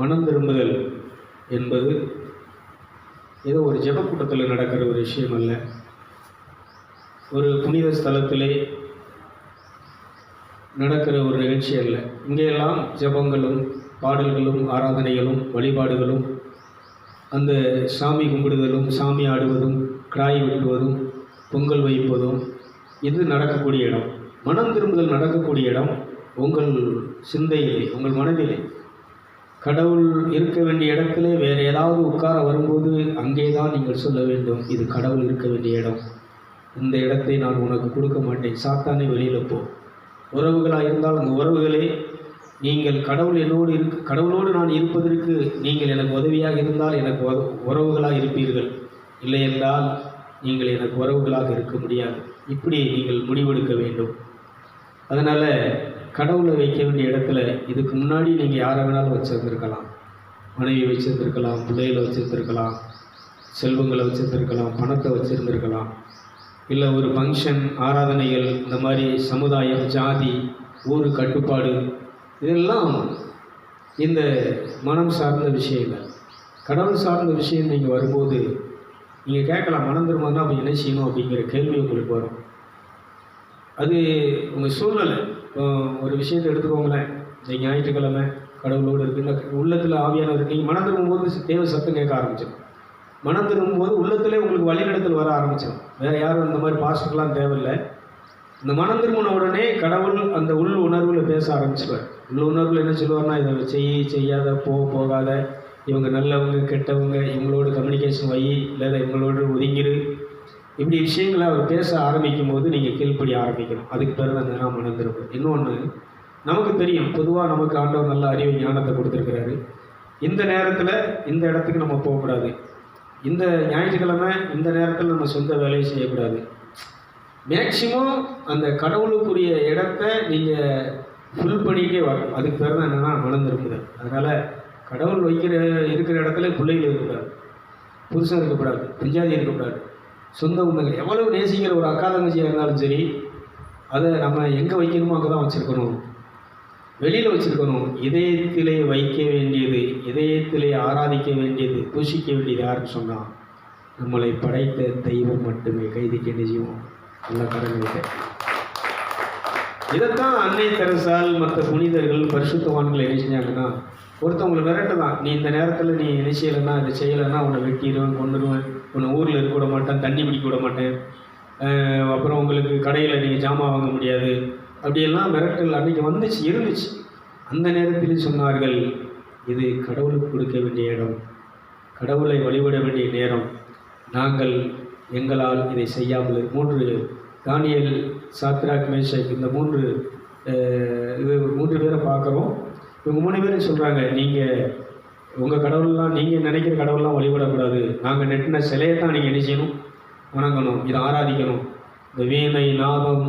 மனம் திரும்புதல் என்பது ஏதோ ஒரு ஜபக்கூட்டத்தில் நடக்கிற ஒரு விஷயம் அல்ல ஒரு புனித ஸ்தலத்திலே நடக்கிற ஒரு நிகழ்ச்சி அல்ல. இங்கெல்லாம் ஜெபங்களும் பாடல்களும் ஆராதனைகளும் வழிபாடுகளும் அந்த சாமி கும்பிடுதலும் சாமி ஆடுவதும் கிராய் வெட்டுவதும் பொங்கல் வைப்பதும் இது நடக்கக்கூடிய இடம். மனம் திரும்புதல் நடக்கக்கூடிய இடம் உங்கள் சிந்தையிலே உங்கள் மனதிலே. கடவுள் இருக்க வேண்டிய இடத்திலே வேறு ஏதாவது உட்கார வரும்போது அங்கே தான் நீங்கள் சொல்ல வேண்டும் இது கடவுள் இருக்க வேண்டிய இடம். இந்த இடத்தை நான் உனக்கு கொடுக்க மாட்டேன் சாத்தானே வெளியில் போ. உறவுகளாக இருந்தால் அந்த உறவுகளே நீங்கள் கடவுள் என்னோடு இருக்கு கடவுளோடு நான் இருப்பதற்கு நீங்கள் எனக்கு உதவியாக இருந்தால் எனக்கு உறவுகளாக இருப்பீர்கள். இல்லை என்றால் நீங்கள் எனக்கு உறவுகளாக இருக்க முடியாது. இப்படி நீங்கள் முடிவெடுக்க வேண்டும். அதனால் கடவுளை வைக்க வேண்டிய இடத்துல இதுக்கு முன்னாடி நீங்கள் யாரை வேணாலும் வச்சுருந்துருக்கலாம். மனைவி வச்சுருந்துருக்கலாம் பிள்ளைகளை வச்சுருந்துருக்கலாம் செல்வங்களை வச்சுருந்துருக்கலாம் பணத்தை வச்சுருந்துருக்கலாம். இல்லை ஒரு ஃபங்க்ஷன் ஆராதனைகள் இந்த மாதிரி சமுதாயம் ஜாதி ஊர் கட்டுப்பாடு இதெல்லாம் இந்த மனம் சார்ந்த விஷயங்கள். கடவுள் சார்ந்த விஷயம் நீங்கள் வரும்போது நீங்கள் கேட்கலாம் மனம் திரும்பினா அப்போ என்ன செய்யணும் அப்படிங்கிற கேள்வி உங்களுக்கு வரும். அது உங்கள் சூழ்நிலை. ஒரு விஷயத்தை எடுத்துக்கோங்களேன். இந்த ஞாயிற்றுக்கிழமை கடவுளோடு இருக்குன்னா உள்ளத்தில் ஆவியானவர் நீங்கள் மனம் திரும்பும்போது தேவ சத்தம் கேட்க ஆரம்பிச்சிடும் மனம் திரும்பும்போது உள்ளத்திலே உங்களுக்கு வழிநடத்தல் வர ஆரம்பிச்சிடும் வேறு யாரும் இந்த மாதிரி பாஸ்டர்லாம் தேவையில்லை. இந்த மனம் திரும்பின உடனே கடவுள் அந்த உள் உணர்வில் பேச ஆரம்பிச்சுவார் உள் உணர்வில் என்ன சொல்லுவார்னா இதை செய் செய்யாத போ போகாத. இவங்க நல்லவங்க கெட்டவங்க இவங்களோட கம்யூனிகேஷன் வை இல்லை இவங்களோட ஒதுங்கிரு. இப்படி விஷயங்களை அவர் பேச ஆரம்பிக்கும் போது நீங்கள் கீழ்ப்படி ஆரம்பிக்கணும். அதுக்கு பிறகு அந்த நான் மனம் இன்னொன்று நமக்கு தெரியும் பொதுவாக நமக்கு ஆண்டவர் நல்ல அறிவு ஞானத்தை கொடுத்துருக்கிறாரு. இந்த நேரத்தில் இந்த இடத்துக்கு நம்ம போகக்கூடாது. இந்த ஞாயிற்றுக்கிழமை இந்த நேரத்தில் நம்ம சொந்த வேலையை செய்யக்கூடாது. மேக்சிமம் அந்த கடவுளுக்குரிய இடத்த நீங்கள் ஃபுல் பண்ணிகிட்டே வரணும். அதுக்கு பேர் தான் என்னென்னா மணந்திருக்குது. அதனால் கடவுள் வைக்கிற இருக்கிற இடத்துல பிள்ளைகள் இருக்கக்கூடாது. புருஷன் இருக்கக்கூடாது. பஞ்சாதி இருக்கக்கூடாது. சொந்த உண்மைகள். எவ்வளவு நேசிக்கிற ஒரு அக்கா தங்கச்சியாக இருந்தாலும் சரி அதை நம்ம எங்கே வைக்கணுமோ அங்கே தான் வச்சுருக்கணும். வெளியில் வச்சுருக்கணும். இதயத்திலே வைக்க வேண்டியது இதயத்திலே ஆராதிக்க வேண்டியது பூசிக்க வேண்டியது யாருன்னு சொன்னால் நம்மளை படைத்த தெய்வம் மட்டுமே. கைதிக்கு நிஜம் நல்ல கரங்களுக்கு இதைத்தான் அன்னை தெரசால் மற்ற புனிதர்கள் பரிசுத்தவான்கள் என்ன செஞ்சாங்கன்னா ஒருத்தவங்களை விரட்டு தான் நீ இந்த நேரத்தில் நீ என்ன செய்யலைன்னா இதை செய்யலைன்னா உன்னை வெட்டிடுவேன் கொண்டுடுவேன் உன்னை ஊரில் இருக்க விட மாட்டேன் தண்ணி பிடிக்க விட மாட்டேன். அப்புறம் உங்களுக்கு கடையில் நீங்கள் ஜாமான் வாங்க முடியாது. அப்படியெல்லாம் மிரட்டல் அன்றைக்கி வந்துச்சு இருந்துச்சு. அந்த நேரத்தில் சொன்னார்கள் இது கடவுளுக்கு கொடுக்க வேண்டிய இடம். கடவுளை வழிபட வேண்டிய நேரம். நாங்கள் எங்களால் இதை செய்யாமல் மூன்று தானியல் சாத்ராக் மேஷக் இந்த மூன்று இது மூன்று பேரை பார்க்குறோம். இவங்க மூணு பேரும் சொல்கிறாங்க நீங்கள் உங்கள் கடவுள்லாம் நீங்கள் நினைக்கிற கடவுள்லாம் வழிபடக்கூடாது. நாங்கள் நெட்டின சிலையை தான் நீங்கள் என்ன செய்யணும்? வணங்கணும். இதை ஆராதிக்கணும். இந்த வீணை நாதம்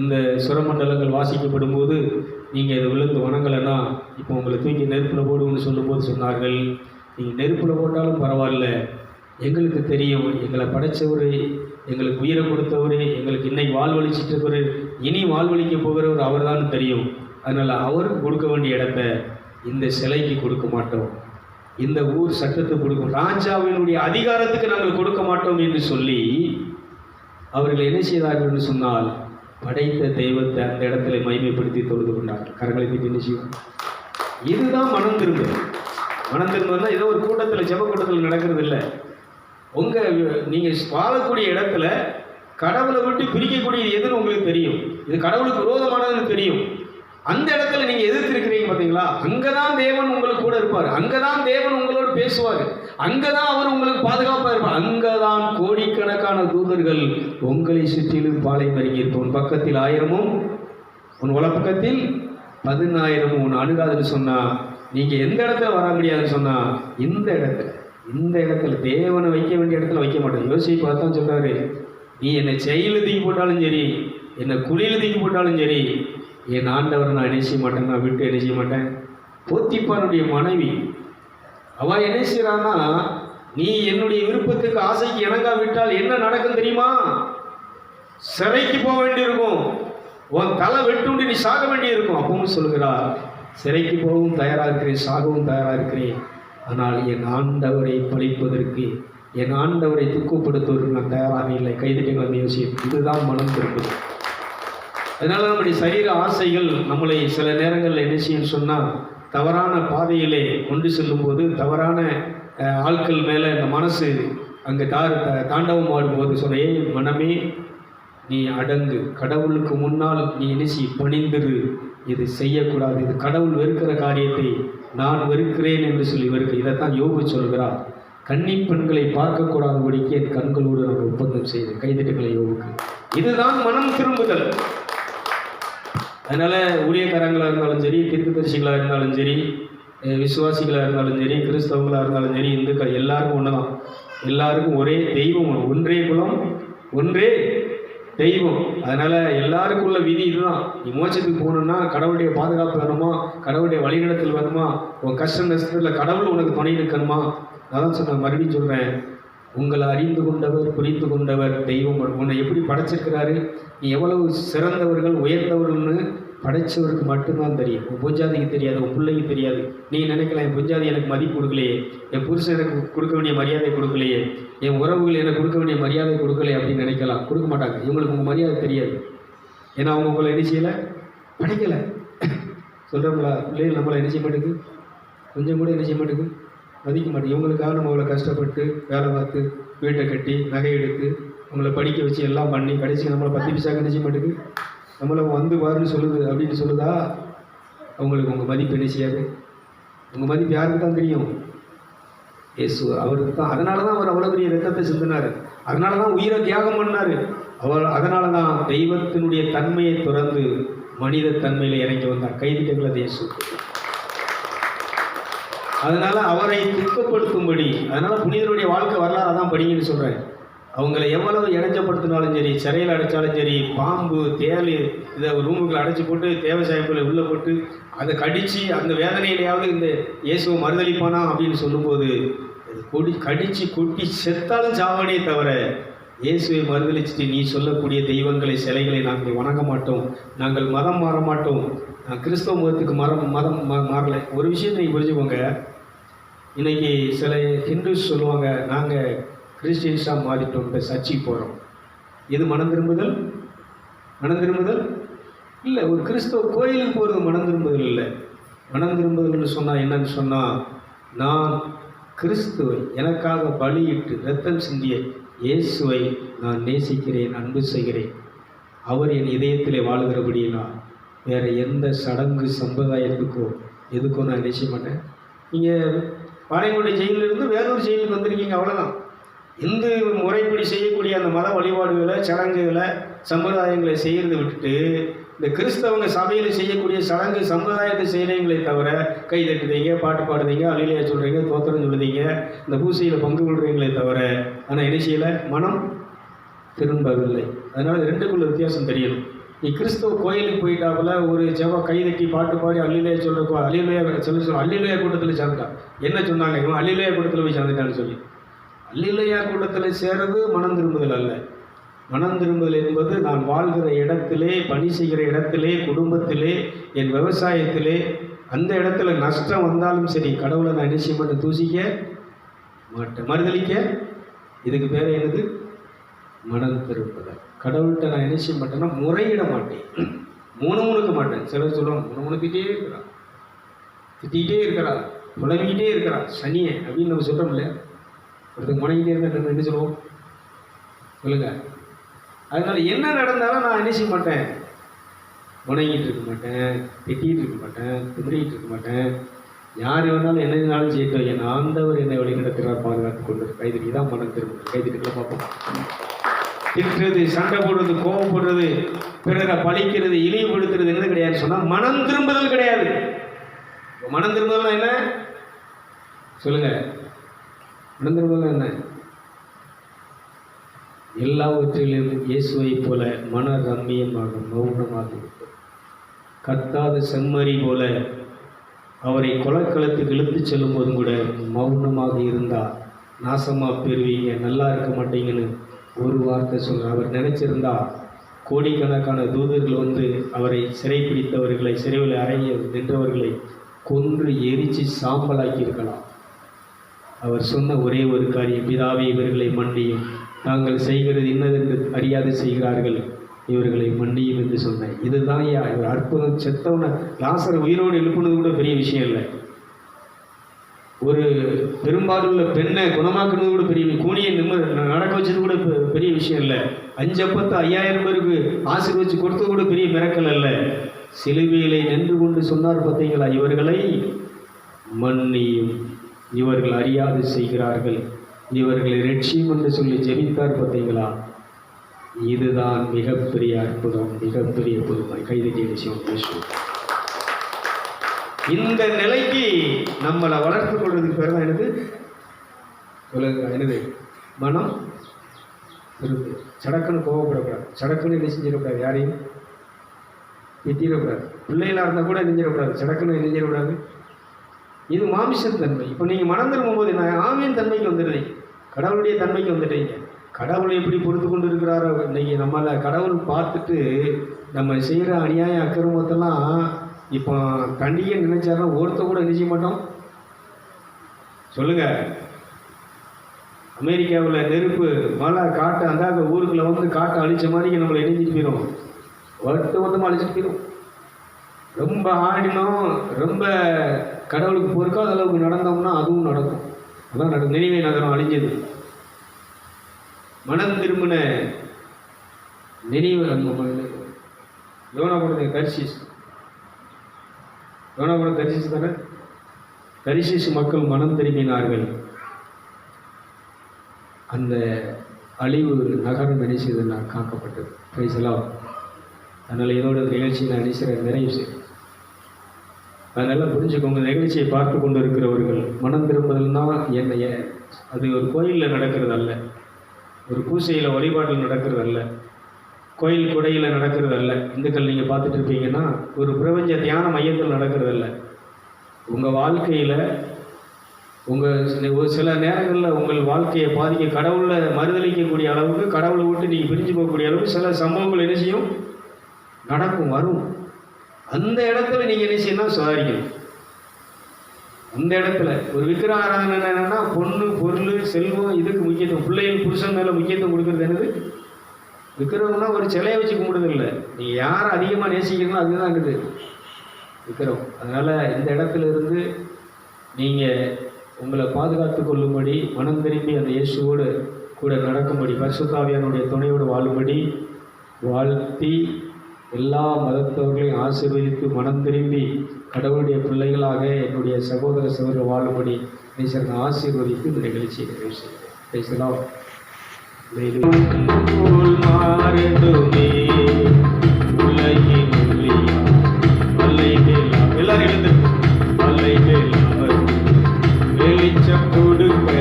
இந்த சுரமண்டலங்கள் வாசிக்கப்படும் போது நீங்கள் இதை விழுந்து வணங்கலைன்னா இப்போ உங்களை தூக்கி நெருப்பில் போடுவோம்னு சொல்லும்போது சொன்னார்கள். நீங்கள் நெருப்பில் போட்டாலும் பரவாயில்ல. எங்களுக்கு தெரியும் எங்களை படைச்சவர் எங்களுக்கு உயிரை கொடுத்தவர் எங்களுக்கு இன்னைக்கு வாழ்வழிச்சிட்டு இருக்கிறவர் இனி வாழ்வழிக்க போகிறவர் அவர் தான் தெரியும். அதனால் அவருக்கு கொடுக்க வேண்டிய இடத்த இந்த சிலைக்கு கொடுக்க மாட்டோம். இந்த ஊர் சட்டத்தை கொடுக்கும். ராஜாவினுடைய அதிகாரத்துக்கு நாங்கள் கொடுக்க மாட்டோம் என்று சொல்லி அவர்கள் என்ன செய்தார்கள் என்று சொன்னால் படைத்த தெய்வத்தை அந்த இடத்துல மைமைப்படுத்தி தொழுது கொண்டார்கள். கரங்களை திட்டு என்ன செய்வோம் இதுதான் மனம் திரும்புதல் மனம் திரும்புதல்னா ஏதோ ஒரு கூட்டத்தில் ஜெப கூட்டத்தில் நடக்கிறது இல்லை. உங்கள் நீங்கள் வாழக்கூடிய இடத்துல கடவுளை விட்டு பிரிக்கக்கூடியது எதுன்னு உங்களுக்கு தெரியும். இது கடவுளுக்கு விரோதமானதுன்னு தெரியும். அந்த இடத்துல நீங்கள் எதிர்த்திருக்கிறீங்க பார்த்தீங்களா அங்கே தான் தேவன் உங்களுக்கு கூட இருப்பார். அங்கதான் தேவன் உங்களோட பேசுவார். அங்கே தான் அவர் உங்களுக்கு பாதுகாப்பாக இருப்பார். அங்கதான் கோடிக்கணக்கான தூதர்கள் உங்களை சுற்றிலும் பாலை மறிங்கியிருப்போம் உன் பக்கத்தில் ஆயிரமும் உன் வலப்பக்கத்தில் பதினாயிரமும் உன் அணுகாதுன்னு சொன்னால் நீங்கள் எந்த இடத்துல வர முடியாதுன்னு சொன்னால் இந்த இடத்துல இந்த இடத்துல தேவனை வைக்க வேண்டிய இடத்துல வைக்க மாட்டேன் யோசிச்சு பார்த்தா சொல்கிறாரு நீ என்னை செயலில் தூக்கி போட்டாலும் சரி என்னை குழியில் தூக்கி போட்டாலும் சரி என் ஆண்டவரை நான் என்ன செய்ய மாட்டேன் நான் விட்டு என்ன செய்ய மாட்டேன். போத்திப்பானுடைய மனைவி அவள் என்ன செய்கிறான்னா நீ என்னுடைய விருப்பத்துக்கு ஆசைக்கு இணங்கா விட்டால் என்ன நடக்கும் தெரியுமா? சிறைக்கு போக வேண்டியிருக்கும். உன் தலை வெட்டுண்டு நீ சாக வேண்டியிருக்கும். அப்பவும் சொல்கிறார் சிறைக்கு போகவும் தயாராக இருக்கிறேன் சாகவும் தயாராக இருக்கிறேன். ஆனால் என் ஆண்டவரை பழிப்பதற்கு என் ஆண்டவரை துக்கப்படுத்துவதற்கு நான் தயாராக இல்லை. கைதிட்டு வந்த யோசியும் இதுதான் மனம் திரும்புது. அதனால நம்முடைய சரீர ஆசைகள் நம்மளை சில நேரங்களில் என்ன செய்யும் சொன்னால் தவறான பாதையிலே கொண்டு செல்லும்போது தவறான ஆட்கள் மேலே இந்த மனசு அங்கே தா த- தாண்டவம் ஆடும்போது சொன்ன மனமே நீ அடங்கு. கடவுளுக்கு முன்னால் நீ நினைச்சி பணிந்திரு. இது செய்யக்கூடாது. இது கடவுள் வெறுக்கிற காரியத்தை நான் வெறுக்கிறேன் என்று சொல்லி வெறுக்க. இதைத்தான் யோகு சொல்கிறார். கன்னி பெண்களை பார்க்கக்கூடாதபடிக்கு என் கண்களோடு நான் ஒப்பந்தம் செய்தேன் கைதிட்டுகளை யோகுக்கு இதுதான் மனம் திரும்புதல். அதனால் ஊழியக்காரங்களாக இருந்தாலும் சரி தீர்க்கதரிசிகளாக இருந்தாலும் சரி விசுவாசிகளாக இருந்தாலும் சரி கிறிஸ்தவங்களாக இருந்தாலும் சரி இந்துக்கள் எல்லாருக்கும் ஒன்று தான் எல்லாருக்கும் ஒரே தெய்வம் ஒன்றே குலம் ஒன்றே தெய்வம். அதனால் எல்லாருக்கும் உள்ள விதி இதுதான். நீ மோட்சத்துக்கு போகணுன்னா கடவுளுடைய பாதுகாப்பு வேணுமா? கடவுளுடைய வழிநடத்தல் வேணுமா? உன் கஷ்ட நஷ்டத்தில் கடவுள் உனக்கு துணை நிற்கணுமா அதான் சொன்னேன் மறுபடியும் சொல்கிறேன் உங்களை அறிந்து கொண்டவர் புரிந்து கொண்டவர் தெய்வம் உன்னை எப்படி படைச்சிருக்கிறாரு? நீ எவ்வளவு சிறந்தவர்கள் உயர்ந்தவர்கள்னு படைச்சவருக்கு மட்டும்தான் தெரியும். உன் பொஞ்சாதிக்கு தெரியாது உன் பிள்ளைக்கு தெரியாது. நீ நினைக்கலாம் என் பொஞ்சாதி எனக்கு மதிப்பு கொடுக்கலையே. என் புருஷன் எனக்கு கொடுக்க வேண்டிய மரியாதை கொடுக்கலையே. என் உறவுகள் எனக்கு கொடுக்க வேண்டிய மரியாதை கொடுக்கலையே அப்படின்னு நினைக்கலாம். கொடுக்க மாட்டாங்க. இவங்களுக்கு உங்கள் மரியாதை தெரியாது. ஏன்னா அவங்க உங்களை என்ன செய்யலை? படைக்கலை. சொல்கிறோம்ல பிள்ளைகள் நம்மளை என்ன செய்ய மாட்டேங்குது? கொஞ்சம் கூட என்ன செய்ய மாட்டேங்குது? மதிக்க மாட்டேன் இவங்களுக்காக நம்ம அவ்வளோ கஷ்டப்பட்டு வேலை பார்த்து வீட்டை கட்டி நகை எடுத்து அவங்கள படிக்க வச்சு எல்லாம் பண்ணி கடைசி நம்மளை பத்து பிசா கணிச்சு மாட்டுக்கு நம்மளை வந்து வாருன்னு சொல்லுது அப்படின்னு சொல்லுதா? அவங்களுக்கு உங்கள் மதிப்பு என்ன செய்யாது? உங்கள் மதிப்பு யாருக்கு தான் தெரியும்? இயேசு அவருக்கு தான். அதனால தான் அவர் அவ்வளோ பெரிய ரத்தத்தை சிந்தினார். அதனால தான் உயிரை தியாகம் பண்ணார். அவர் அதனால தான் தெய்வத்தினுடைய தன்மையை துறந்து மனித தன்மையில் இறங்கி வந்தார். கைதிட்டங்கள இயேசு. அதனால அவரை துக்கப்படுத்தும்படி அதனால புனிதருடைய வாழ்க்கை வரலாறு தான் படிங்கன்னு சொல்கிறேன் அவங்கள எவ்வளவு இடைஞ்சப்படுத்தினாலும் சரி சிறையில் அடைச்சாலும் சரி பாம்பு தேல் இதை ரூமுக்குள்ள அடைச்சி போட்டு தேவை தேவசாயங்களை உள்ளே போட்டு அதை கடித்து அந்த வேதனையிலையாவது இந்த இயேசுவை மறுதளிப்பானா அப்படின்னு சொல்லும்போது அது கொடி கடித்து கொட்டி செத்தாலும் சாவனே தவிர இயேசுவை மறுதளிச்சுட்டு நீ சொல்லக்கூடிய தெய்வங்களை சிலைகளை நாங்கள் வணங்க மாட்டோம். நாங்கள் மதம் மாற மாட்டோம். நான் கிறிஸ்தவ மதத்துக்கு மரம் மதம் மா- மாறல. ஒரு விஷயம் நீங்கள் புரிஞ்சுக்கோங்க. இன்னைக்கு சில ஹிந்துஸ் சொல்லுவாங்க நாங்கள் கிறிஸ்டியன்ஸாக மாறிட்டோம் இப்போ சர்ச்சைக்கு போகிறோம் இது மனம் திரும்புதல்? மனம் திரும்புதல்? இல்லை ஒரு கிறிஸ்தவ கோயிலுக்கு போகிறது மனம் திரும்புதல் இல்லை. மனம் திரும்புதல்னு சொன்னால் என்னன்னு சொன்னால் நான் கிறிஸ்துவை எனக்காக பலியிட்டு ரத்தம் சிந்திய இயேசுவை நான் நேசிக்கிறேன் அன்பு செய்கிறேன். அவர் என் இதயத்திலே வாழுகிறபடினா வேறு எந்த சடங்கு சம்பிரதாயத்துக்கோ எதுக்கோ நான் நினைச்ச மாட்டேன். நீங்கள் பாளையங்கோட்டை ஜெயிலிருந்து வேறொரு ஜெயிலுக்கு வந்திருக்கீங்க அவ்வளோதான் இந்து முறைப்படி செய்யக்கூடிய அந்த மத வழிபாடுகளை சடங்குகளை சம்பிரதாயங்களை செய்கிறத விட்டுட்டு இந்த கிறிஸ்தவங்க சபையில் செய்யக்கூடிய சடங்கு சம்பிரதாயத்தை செய்கிறீங்களே தவிர கை தட்டுறீங்க பாட்டு பாடுறீங்க அழிலையா சொல்கிறீங்க தோத்திரம் சொல்லுறீங்க இந்த பூசையில் பங்கு கொள்றீங்களே தவிர ஆனால் என்ன செய்யலை? மனம் திரும்பவில்லை. அதனால் ரெண்டுக்குள்ள வித்தியாசம் தெரியணும் நீ கிறிஸ்துவ கோயிலுக்கு போயிட்டாப்புல ஒரு ஜெப கைதட்டி பாட்டு பாடி அல்லிலையா சொல்கிறப்போ அல்லிலையா சொல்ல சொல்ல அல்லிலையா கூட்டத்தில் சேர்ந்துட்டான் என்ன சொன்னாங்க? இவன் அல்லிலையா கூட்டத்தில் போய் சேர்ந்துட்டான்னு சொல்லி. அல்லிலையா கூட்டத்தில் சேரது மனம் திரும்புதல் அல்ல. மனம் திரும்புதல் என்பது நான் வாழ்கிற இடத்திலே பணி செய்கிற இடத்திலே குடும்பத்திலே என் விவசாயத்திலே அந்த இடத்துல நஷ்டம் வந்தாலும் சரி கடவுளை நான் நிச்சயம் பண்ண தூசிக்க மாட்டேன். மறுதளிக்க இதுக்கு பேர் என்னது? மனம் திரும்புதல் கடவுள்கிட்ட நான் என்ன செய்ய மாட்டேன்னா முறையிட மாட்டேன். மூணு முணுக்க மாட்டேன். சிலர் சொல்லுவாங்க மூணு முணுக்கிட்டே இருக்கிறான். திட்டிகிட்டே இருக்கிறான். புலம்பிக்கிட்டே இருக்கிறான். சனியை அப்படின்னு நம்ம சொல்கிறோம் இல்லையா? ஒருத்தர் முனைக்கிட்டே இருந்தால் நம்ம என்ன சொல்லுவோம்? சொல்லுங்க. அதனால என்ன நடந்தாலும் நான் என்ன செய்ய மாட்டேன்? முனைங்கிட்டு இருக்க மாட்டேன் திட்டிகிட்டு இருக்க மாட்டேன் திமிரிக்கிட்டு இருக்க மாட்டேன். யார் வேணாலும் என்னாலும் செய்யட்டும் என் ஆண்டவர் என்னை வழிநடத்துகிறார் பாதுகாத்து கொண்டு. கைதிக்கு தான் மனம் திரும்ப கைதிட்டுக்கலாம் பார்ப்போம். திட்டுறது சண்டை போடுறது கோபப்படுறது பிறரை பழிக்கிறது இழிவுபடுத்துறது என்னது கிடையாது சொன்னால் மனம் திரும்புதல் கிடையாது. மனம் திரும்புதல் என்ன? சொல்லுங்க. மனம் திரும்புதல் என்ன? எல்லாவற்றிலும் இயேசுவைப் போல மன ரம்மியமாகும் மௌனமாக கத்தாத செம்மறி போல அவரை கொலக்களத்துக்கு இழுத்துச் செல்லும் போதும் கூட மௌனமாக இருந்தால் நாசமாக பெறுவீங்க நல்லா இருக்க மாட்டீங்கன்னு ஒரு வார்த்தை சொல்ற அவர் நினைச்சிருந்தா கோடிக்கணக்கான தூதர்கள் வந்து அவரை சிறைப்பிடித்தவர்களை சிறையில் அறைய நின்றவர்களை கொன்று எரிச்சு சாம்பலாக்கி இருக்கலாம் அவர் சொன்ன ஒரே ஒரு காரியம் பிதாவே இவர்களை மன்னியும். தாங்கள் செய்கிறது இன்னதென்று அறியாது செய்கிறார்கள். இவர்களை மன்னியும் என்று சொன்னேன் இதுதான் ஐயா இவர் அற்புதம் செத்தவனை லாசரை உயிரோடு எழுப்புனது கூட பெரிய விஷயம் இல்லை. ஒரு பெரும்பாலுள்ள பெண்ணை குணமாக்குனது கூட பெரிய கூனியை நிம்ம நடக்க வச்சது கூட பெ- பெரிய விஷயம் இல்லை. அஞ்சப்பத்து ஐயாயிரம் பேருக்கு ஆசீர்வச்சு கொடுத்தது கூட பெரிய மிரக்கல் அல்ல. சிலுவையிலே நின்று கொண்டு சொன்னார் பார்த்தீங்களா? இவர்களை மன்னியும். இவர்கள் அறியாது செய்கிறார்கள். இவர்களை ரட்சியும் என்று சொல்லி ஜெபித்தார் பார்த்தீங்களா? இதுதான் மிகப்பெரிய அற்புதம் மிகப்பெரிய புதுமை. கைது விஷயம் பேசுவோம் இந்த நிலைக்கு நம்மளை வளர்த்து கொள்வதற்கு பேர் தான் எனது சொல்லுங்க எனது மனம் இருக்கு சடக்குன்னு கோவப்படக்கூடாது. சடக்குன்னு என்ன செஞ்சிடக்கூடாது? யாரையும்? திட்டிடக்கூடாது. பிள்ளைகளாக இருந்தால் கூட நெஞ்சிடக்கூடாது. சடக்குன்னு நெஞ்சிடக்கூடாது. இது மாமிசன் தன்மை. இப்போ நீங்கள் மனம் திரும்பும்போது நான் ஆமியன் தன்மைக்கு வந்துடுறீங்க கடவுளுடைய தன்மைக்கு வந்துட்டீங்க. கடவுளை எப்படி பொறுத்து கொண்டு இருக்கிறாரோ இன்றைக்கி நம்மளை கடவுள் பார்த்துட்டு நம்ம செய்கிற அநியாய அக்கிரமத்தெல்லாம் இப்போ கண்டிக்க நினைச்சாருன்னா ஒருத்த கூட நினைக்க மாட்டோம். சொல்லுங்க. அமெரிக்காவில் நெருப்பு மழை காட்டு அந்தாங்க ஊருக்குள்ள வந்து காட்டை அழிச்ச மாதிரி நம்மளை இணைஞ்சிட்டு போயிடும் ஒருத்த மொத்தமாக அழிச்சிட்டு போயிடும் ரொம்ப ஆடினோம் ரொம்ப கடவுளுக்கு பொறுக்காத அளவுக்கு நடந்தோம்னா அதுவும் நடக்கும். அதான் நடக்கும். நினைவே நகரம் அழிஞ்சது. மனம் திரும்பின நினைவு யோனாபுரத்தை தரிசிஸ் யோனாபுரம் தரிசிச்சு தானே தரிசிச்சு மக்கள் மனம் திரும்பினார்கள். அந்த அழிவு நகரம் என்ன செய்ததுன்னா காக்கப்பட்டது. பிரைசலாம் அதனால் இதோட நிகழ்ச்சி நிகழ்ச்சியை நான் நினைச்சிற நிறைவு செய்யும் அதனால் புரிஞ்சுக்கோங்க நிகழ்ச்சியை பார்த்து கொண்டு இருக்கிறவர்கள் மனம் திரும்புதல்னா என்னைய அது ஒரு கோயிலில் நடக்கிறது அல்ல. ஒரு பூசையில் வழிபாட்டில் நடக்கிறது அல்ல. கோயில் குடையில் நடக்கிறது அல்ல இந்துக்கள் நீங்கள் பார்த்துட்டு இருப்பீங்கன்னா ஒரு பிரபஞ்ச தியான மையத்தில் நடக்கிறது இல்லை உங்கள் வாழ்க்கையில் உங்கள் ஒரு சில நேரங்களில் உங்கள் வாழ்க்கையை பாதிக்க கடவுளை மறுதளிக்கக்கூடிய அளவுக்கு கடவுளை விட்டு நீங்கள் பிரிஞ்சு போகக்கூடிய அளவுக்கு சில சம்பவங்கள் என்ன செய்யும்? நடக்கும் வரும். அந்த இடத்துல நீங்கள் என்ன செய்யணும் சுதாரிக்கணும். அந்த இடத்துல ஒரு விக்கிர என்னென்னா பொண்ணு பொருள் செல்வம் இதுக்கு முக்கியத்துவம். பிள்ளைகள் புருஷன் மேலே முக்கியத்துவம் கொடுக்குறது என்னது? விக்ரம்னா ஒரு சிலையை வச்சு கும்பிடுறது இல்லை. நீங்கள் யாரை அதிகமாக நேசிக்கிறீங்களோ அதுதான் இருக்குது. விக்கிரம் அதனால் இந்த இடத்துல இருந்து நீங்கள் உங்களை பாதுகாத்து கொள்ளும்படி மனம் திரும்பி அந்த இயேசுவோடு கூட நடக்கும்படி பரிசுத்தாவியானுடைய துணையோடு வாழும்படி வாழ்த்தி எல்லா மதத்தவர்களையும் ஆசீர்வதித்து மனம் திரும்பி கடவுளுடைய பிள்ளைகளாக என்னுடைய சகோதர சகோதரர் வாழும்படி நேசரன் ஆசீர்வதித்து இந்த நிகழ்ச்சியை நிறைவு செய்கிறேன் பேசலாம் போல் மாறிடுமே. உலகின் எல்லாரும் எழுந்து வெளிச்சம் கொடுக்கணுமே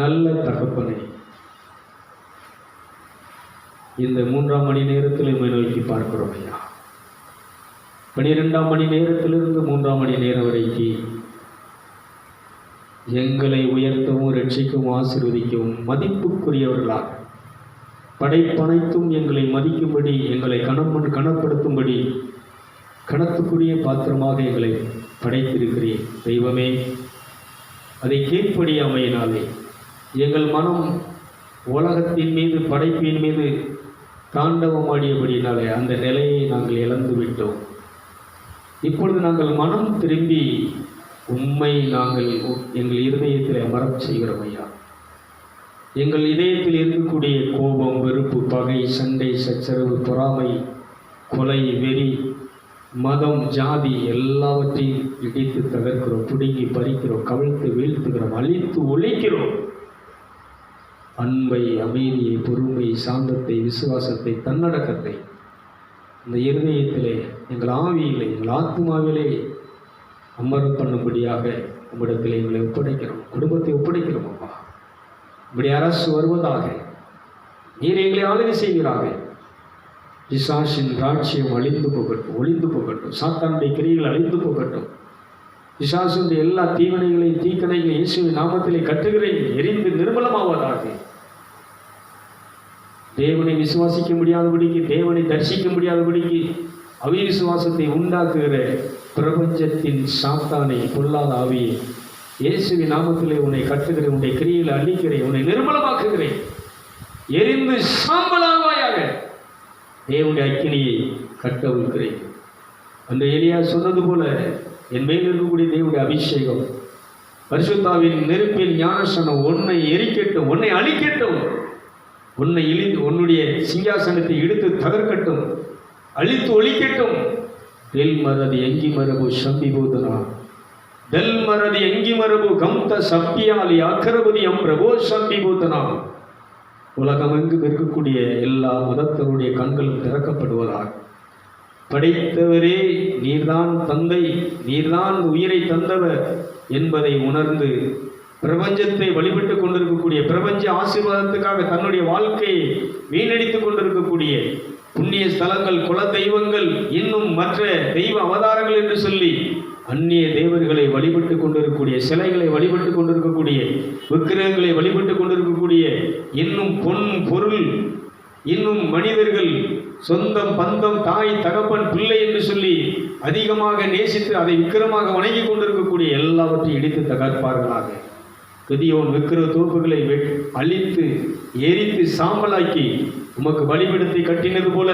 நல்ல தகப்பனை. இந்த மூன்றாம் மணி நேரத்தில் உம்மை நோக்கி பார்க்கிறோம் ஐயா. பனிரெண்டாம் மணி நேரத்திலிருந்து மூன்றாம் மணி நேரம் வரைக்கும் எங்களை உயர்த்தவும் ரட்சிக்கவும் ஆசீர்வதிக்கவும் மதிப்புக்குரியவர்களாக படைப்பனைத்தும் எங்களை மதிக்கும்படி எங்களை கணம் கணப்படுத்தும்படி கணத்துக்குரிய பாத்திரமாக எங்களை படைத்திருக்கிறேன் தெய்வமே அதை கேட்படி அமையினாலே. எங்கள் மனம் உலகத்தின் மீது படைப்பின் மீது தாண்டவமாடியபடினாலே அந்த நிலையை நாங்கள் இழந்து விட்டோம். இப்பொழுது நாங்கள் மனம் திரும்பி உண்மை நாங்கள் உ- எங்கள் இருதயத்தில் அமரச் செய்கிறோம் ஐயா. எங்கள் இதயத்தில் இருக்கக்கூடிய கோபம் வெறுப்பு பகை சண்டை சச்சரவு பொறாமை கொலை வெறி மதம் ஜாதி எல்லாவற்றையும் இடித்து தகர்க்கிறோம் பிடுங்கி பறிக்கிறோம் கவிழ்த்து வீழ்த்துகிறோம் அழித்து ஒழிக்கிறோம். அன்பை அமைதியை பொறுமை சாந்தத்தை விசுவாசத்தை தன்னடக்கத்தை. இந்த இருதயத்திலே எங்கள் ஆவியிலே எங்கள் ஆத்மாவிலே அமர பண்ணும்படியாக உம்மிடத்திலே எங்களை ஒப்படைக்கிறோம். குடும்பத்தை ஒப்படைக்கிறோம் அப்பா. இப்படி அரசு வருவதாக. நீர் எங்களை ஆளுகை செய்கிறாக பிசாசின் ராட்சியம் அழிந்து போகட்டும் ஒளிந்து போகட்டும். சாத்தானுடைய கிரிகள் அழிந்து போகட்டும். பிசாசுடைய எல்லா தீவனைகளையும் தீக்கணைகளையும் இயேசுவின் நாமத்திலே கட்டுகிறேன் எரிந்து நிர்மலமாவதாக தேவனை விசுவாசிக்க முடியாதபடிக்கு தேவனை தரிசிக்க முடியாதபடிக்கு அவிசுவாசத்தை உண்டாக்குகிற பிரபஞ்சத்தின் சாத்தானை பொல்லாத ஆவியை இயேசுவின் நாமத்திலே உன்னை கட்டுகிறேன் உன்னை கிரியில் அழிக்கிறேன் உன்னை நிர்மலமாக்குகிறேன். எரிந்து சாம்பலாவாயாக தேவனுடைய அக்கினியை கட்டவிருக்கிறேன் அந்த எலியா சொன்னது போல என் மேல் இருக்கக்கூடிய தேவனுடைய அபிஷேகம். பரிசுத்தாவின் நெருப்பில் ஞானசனம் உன்னை எரிக்கட்டும் உன்னை அழிக்கட்டும். உன்னை இழி உன்னுடைய சிங்காசனத்தை இழுத்து தகர்க்கட்டும் அழித்து ஒழிக்கட்டும். தெல் மரது எங்கி மரபு சம்பி போதனா தெல் மரது எங்கி மரபு கம்த சப்பியாலி அக்கரபதியம் பிரபோ சம்பி போதனா உலகமெங்கும் இருக்கக்கூடிய எல்லா மதத்தினுடைய கண்களும் திறக்கப்படுவதாக. படைத்தவரே நீர்தான் தந்தை நீர்தான் உயிரை தந்தவர் என்பதை உணர்ந்து பிரபஞ்சத்தை வழிபட்டு கொண்டிருக்கக்கூடிய பிரபஞ்ச ஆசீர்வாதத்துக்காக தன்னுடைய வாழ்க்கையை வீணடித்துக் கொண்டிருக்கக்கூடிய புண்ணிய ஸ்தலங்கள் குல தெய்வங்கள் இன்னும் மற்ற தெய்வ அவதாரங்கள் என்று சொல்லி அந்நிய தேவர்களை வழிபட்டு கொண்டிருக்கக்கூடிய சிலைகளை வழிபட்டு கொண்டிருக்கக்கூடிய விக்கிரகங்களை வழிபட்டு கொண்டிருக்கக்கூடிய இன்னும் பொன் பொருள் இன்னும் மனிதர்கள் சொந்தம் பந்தம் தாய் தகப்பன் பிள்ளை என்று சொல்லி அதிகமாக நேசித்து அதை விக்கிரமாக வணங்கி கொண்டிருக்கக்கூடிய எல்லாவற்றையும் இடித்து தகர்ப்பார்களாக. கதியோன் விக்கிர தோப்புகளை வெட் அழித்து எரித்து சாம்பலாக்கி உமக்கு பலிபீடத்தை கட்டினது போல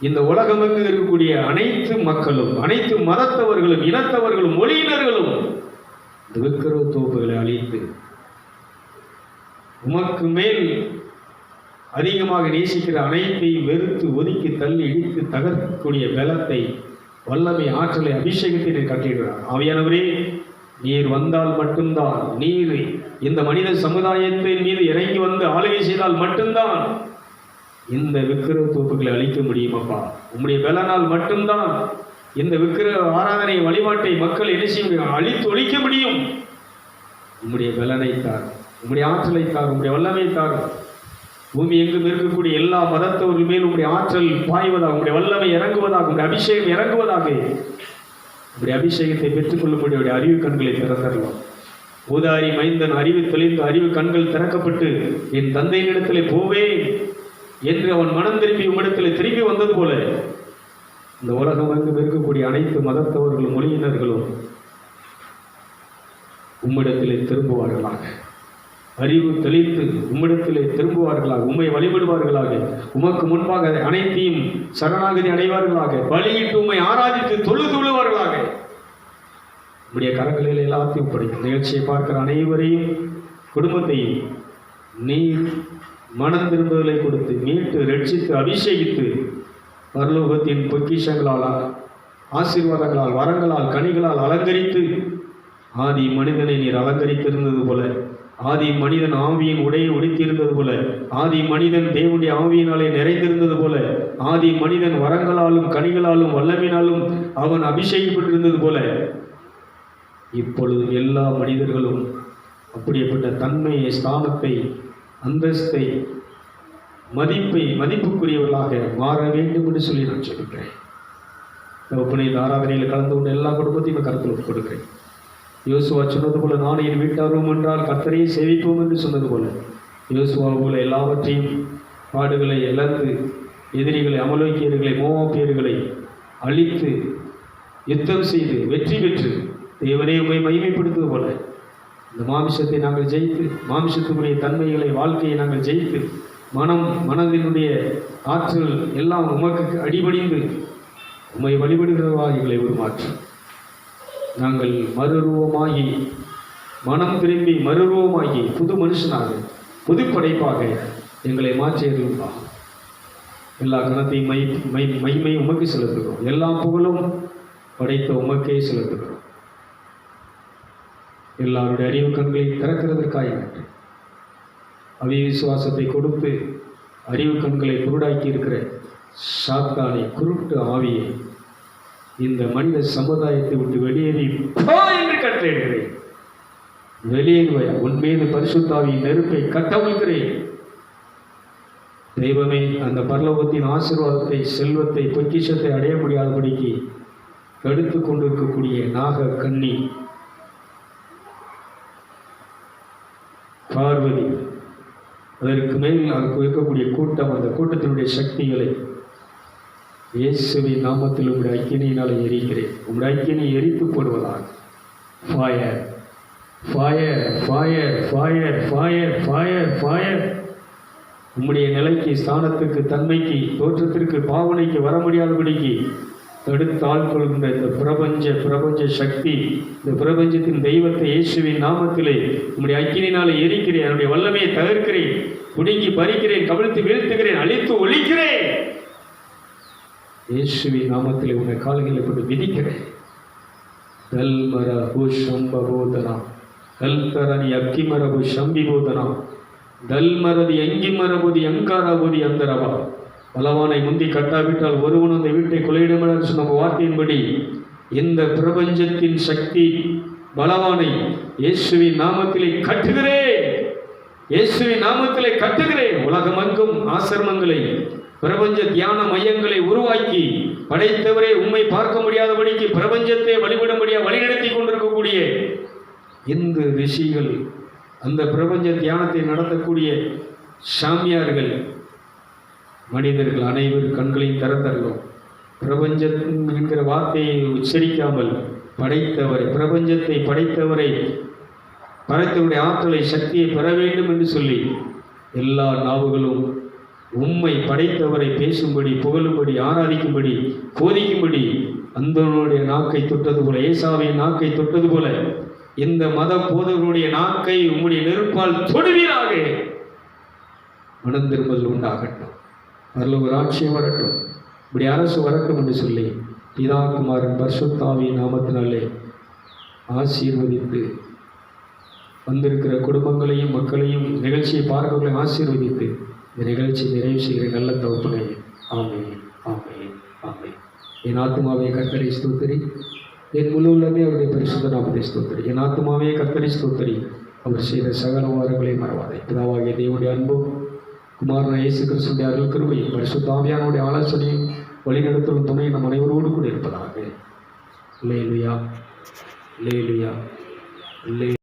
இந்த உலகமெங்கு இருக்கக்கூடிய அனைத்து மக்களும் அனைத்து மதத்தவர்களும் இனத்தவர்களும் மொழியினர்களும் இந்த விக்கிர தோப்புகளை அழித்து உமக்கு மேல் அதிகமாக நேசிக்கிற அனைத்தையும் வெறுத்து ஒதுக்கி தள்ளி இடித்து தகர்க்கக்கூடிய பலத்தை வல்லமை ஆற்றலை அபிஷேகத்தை நீர் கட்டிடுறார் ஆவியானவரே நீர் வந்தால் மட்டும்தான் நீர் இந்த மனித சமுதாயத்தின் மீது இறங்கி வந்து ஆளுகை செய்தால் மட்டும்தான் இந்த விக்கிர தோப்புகளை அழிக்க முடியும் அப்பா உம்முடைய பலனால் மட்டும்தான் இந்த விக்கிர ஆராதனை வழிபாட்டை மக்கள் என்ன செய்ய முடியும்? அழித்து ஒழிக்க முடியும். உம்முடைய பலனை தார் உம்முடைய ஆற்றலை தார் உம்முடைய வல்லமை தார் பூமி எங்கும் இருக்கக்கூடிய எல்லா மதத்தவர்கள் மேல் உங்களுடைய ஆற்றல் பாய்வதாக உங்களுடைய வல்லமை இறங்குவதாக உங்களுடைய அபிஷேகம் இறங்குவதாக. உங்களுடைய அபிஷேகத்தை பெற்றுக்கொள்ளக்கூடிய அவருடைய அறிவு கண்களை திறந்தரலாம் ஊதாரி மைந்தன் அறிவு தெளிந்து அறிவு கண்கள் திறக்கப்பட்டு என் தந்தையினிடத்திலே போவேன் என்று அவன் மனம் திரும்பி உம்மிடத்திலே திரும்பி வந்தது போல இந்த உலகம் எங்கும் இருக்கக்கூடிய அனைத்து மதத்தவர்களும் மொழியினர்களும் உம்மிடத்திலே திரும்புவார்களாக. அறிவு தெளித்து உம்மிடத்திலே திரும்புவார்களாக உம்மை வழிபடுவார்களாக. உமக்கு முன்பாக அனைத்தையும் சரணாகதி அடைவார்களாக. பலியிட்டு உம்மை ஆராதித்து தொழுது விழுவார்களாக உம்முடைய கரங்களில் எல்லாத்தையும் படிக்கும் நிகழ்ச்சியை பார்க்கிற அனைவரையும் குடும்பத்தையும் நீர் மனம் திரும்புதலை கொடுத்து மீட்டு ரட்சித்து அபிஷேகித்து பரலோகத்தின் பொக்கிஷங்களால் ஆசீர்வாதங்களால் வரங்களால் கனிகளால் அலங்கரித்து ஆதி மனிதனை நீர் அலங்கரித்திருந்தது போல ஆதி மனிதன் ஆவியின் உடையை உடுத்தியிருந்தது போல ஆதி மனிதன் தேவனுடைய ஆவியினாலே நிறைந்திருந்தது போல ஆதி மனிதன் வரங்களாலும் கனிகளாலும் வல்லமினாலும் அவன் அபிஷேகப்பட்டிருந்தது போல இப்பொழுது எல்லா மனிதர்களும் அப்படிப்பட்ட தன்மையை ஸ்தானத்தை அந்தஸ்தை மதிப்பை மதிப்புக்குரியவர்களாக மாற வேண்டும் என்று சொல்லி நான் சொல்கிறேன் தகப்பனை ஆராதனையில் கலந்து கொண்ட எல்லா குடும்பத்தையும் கருத்தில் கொடுக்கிறேன் யோசுவா சொன்னது போல நான் என் வீட்டாரும் என்றால் கத்தரையே சேவிப்போம் என்று சொன்னது போல யோசுவா போல எல்லாவற்றையும் பாடுகளை இழந்து எதிரிகளை அமலோக்கியர்களை மோவாப்பியர்களை அழித்து யுத்தம் செய்து வெற்றி பெற்று தேவனே உண்மை மகிமைப்படுத்துவது போல இந்த மாமிசத்தை நாங்கள் ஜெயித்து மாமிசத்துக்குரிய தன்மைகளை வாழ்க்கையை நாங்கள் ஜெயித்து மனம் மனதினுடைய ஆற்றல் எல்லாம் உமக்கு அடிபணிந்து உம்மை வழிபடுகிறவா எங்களை உருமாற்றும் நாங்கள் மறுரூபமாகி மனம் திரும்பி மறுரூபமாகி புது மனுஷனாக புது படைப்பாக எங்களை மாற்றியதும்பா எல்லா கணத்தையும் மை மை மைமை உமக்கு செலுத்துகிறோம். எல்லா புகழும் படைத்த உமக்கே செலுத்துகிறோம். எல்லாருடைய அறிவு கண்களை திறக்கிறதற்காக நன்றி விசுவாசத்தை கொடுத்து அறிவு கண்களை குருடாக்கி இருக்கிற சாத்தானை குருட்டு ஆவியை இந்த மனித சமுதாயத்தை விட்டு வெளியேறி போ என்று கட்டளையிடுகிறேன். வெளியேறுவாய் உன் மீது பரிசுத்தாவின் நெருப்பை கட்டவிழ்கிறேன் தெய்வமே அந்த பரலோகத்தின் ஆசீர்வாதத்தை செல்வத்தை பொக்கிஷத்தை அடைய முடியாதபடிக்கு தடுத்து கொண்டிருக்கக்கூடிய நாக கன்னி பார்வதி. அதற்கு மேல் அதற்கு இருக்கக்கூடிய கூட்டம் அந்த கூட்டத்தினுடைய சக்திகளை இயேசுவின் நாமத்தில் உங்களுடைய ஐக்கியனையினாலே எரிக்கிறேன். உங்களுடைய ஐக்கியனை எரித்து போடுவதாக fire fire fire fire fire fire fire உம்முடைய நிலைக்கு ஸ்தானத்துக்கு தன்மைக்கு தோற்றத்திற்கு பாவனைக்கு வர முடியாதபடிக்கு தடுத்து கொள்கின்ற இந்த பிரபஞ்ச பிரபஞ்ச சக்தி இந்த பிரபஞ்சத்தின் தெய்வத்தை இயேசுவின் நாமத்திலே உம்முடைய அக்கினினாலே எரிக்கிறேன். என்னுடைய வல்லமையை தகர்க்கிறேன். குடுங்கி பறிக்கிறேன். கவிழ்த்து வீழ்த்துகிறேன். அழித்து ஒழிக்கிறேன். இயேசுவி நாமத்தில் உங்கள் காலங்களை போட்டு விதிக்கிறேன் கல்மர பூஷம்பபோதனா கல்கரணி அக்கி மரபு சம்பிபோதனா கல்மரது எங்கி மரபுதி எங்காராபுதி அந்தரவா. பலவானை முந்தி கட்டாவிட்டால் ஒருவன் அந்த வீட்டை கொலையிடமிடாது நம்ம வார்த்தையின்படி இந்த பிரபஞ்சத்தின் சக்தி பலவானை இயேசுவின் நாமத்திலே கட்டுகிறேன். இயேசுவின் நாமத்திலே கட்டுகிறேன். உலகமங்கும் ஆசிரமங்களை பிரபஞ்ச தியான மையங்களை உருவாக்கி படைத்தவரே உண்மை பார்க்க முடியாதபடிக்கு பிரபஞ்சத்தை வழிபடும்படியா வழிநடத்தி கொண்டிருக்கக்கூடிய இந்த ரிஷிகள் அந்த பிரபஞ்ச தியானத்தை நடத்தக்கூடிய சாமியார்கள் மனிதர்கள் அனைவரும் கண்களையும் திறந்தரலும் பிரபஞ்சம் என்கிற வார்த்தையை உச்சரிக்காமல் படைத்தவரை பிரபஞ்சத்தை படைத்தவரை படைத்தவருடைய ஆற்றலை சக்தியை பெற வேண்டும் என்று சொல்லி எல்லா நாவுகளும் உம்மை படைத்தவரை பேசும்படி புகழும்படி ஆராதிக்கும்படி போதிக்கும்படி அந்தவனுடைய நாக்கை தொட்டது போல ஏசாவின் நாக்கை தொட்டது போல இந்த மத போதவருடைய நாக்கை உம்முடைய நெருப்பால் தொடுவீராக. மனந்திருமல் உண்டாகட்டும். அதில் ஒரு ஆட்சியம் வரட்டும். இப்படி அரசு வரட்டும் என்று சொல்லி பிதா குமாரன் பர்சுத்தாவி நாமத்தினாலே ஆசீர்வதித்து வந்திருக்கிற குடும்பங்களையும் மக்களையும் நிகழ்ச்சியை பார்க்கவர்களையும் ஆசீர்வதித்து இந்த நிகழ்ச்சி நிறைவு செய்கிற நல்ல தவப்புனை ஆமே ஆமே ஆமே என் ஆத்மாவே கர்த்தரை ஸ்தோத்திரி. என் முழு உள்ளமே அவருடைய பரிசுத்த நாமத்தை ஸ்தோத்திரி. என் ஆத்மாவே கர்த்தரை ஸ்தோத்திரி. அவர் செய்த சகல வாரங்களை மறவாதே. பிதாவாகிய தேவனுடைய அன்பும் குமாரன் இயேசு கிறிஸ்துடைய அருள் கிருபையும் பரிசுத்தாமியானுடைய ஆலோசனையும் வழிநடத்தும் துணை நம் அனைவரோடு கூட இருப்பதாக. லேலுயா லேலுயா லே